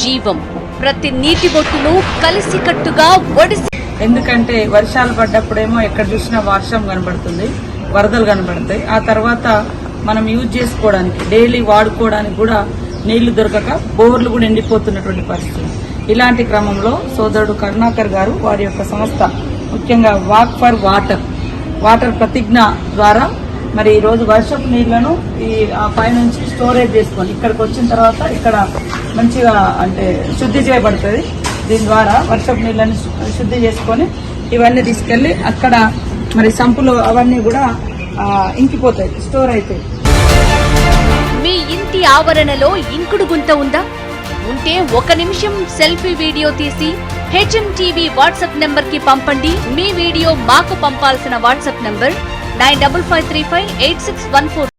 జీవం. ప్రతి నీటి బొట్టును కలిసికట్టుగా ఒడిసి ఎందుకంటే వర్షాలు పడ్డప్పుడేమో ఎక్కడ చూసినా వర్షం కనబడుతుంది వరదలు కనబడతాయి. ఆ తర్వాత మనం యూజ్ చేసుకోవడానికి డైలీ వాడుకోవడానికి కూడా నీళ్ళు దొరకక బోర్లు కూడా ఎండిపోతున్నటువంటి పరిస్థితి. ఇలాంటి క్రమంలో సోదరుడు కరుణాకర్ గారు వారి యొక్క సంస్థ ముఖ్యంగా వాక్ ఫర్ వాటర్ వాటర్ ప్రతిజ్ఞ ద్వారా మరి ఈరోజు వర్షపు నీళ్ళను ఈ పైనుంచి స్టోరేజ్ చేసుకొని ఇక్కడికి వచ్చిన తర్వాత ఇక్కడ మంచిగా అంటే శుద్ధి చేయబడుతుంది. దీని ద్వారా వర్షపు నీళ్ళని శుద్ధి చేసుకొని ఇవన్నీ తీసుకెళ్ళి అక్కడ మరి సంపులు అవన్నీ కూడా ఇంకిపోతాయి స్టోర్ అవుతాయి మీ ఇంటి ఆవరణలో ఇంకుడు గుంత ఉందా? ఉంటే ఒక నిమిషం సెల్ఫీ వీడియో తీసి హెచ్ఎం టీవీ వాట్సాప్ నంబర్కి పంపండి. మీ వీడియో మాకు పంపాల్సిన WhatsApp number nine double five three five eight six one four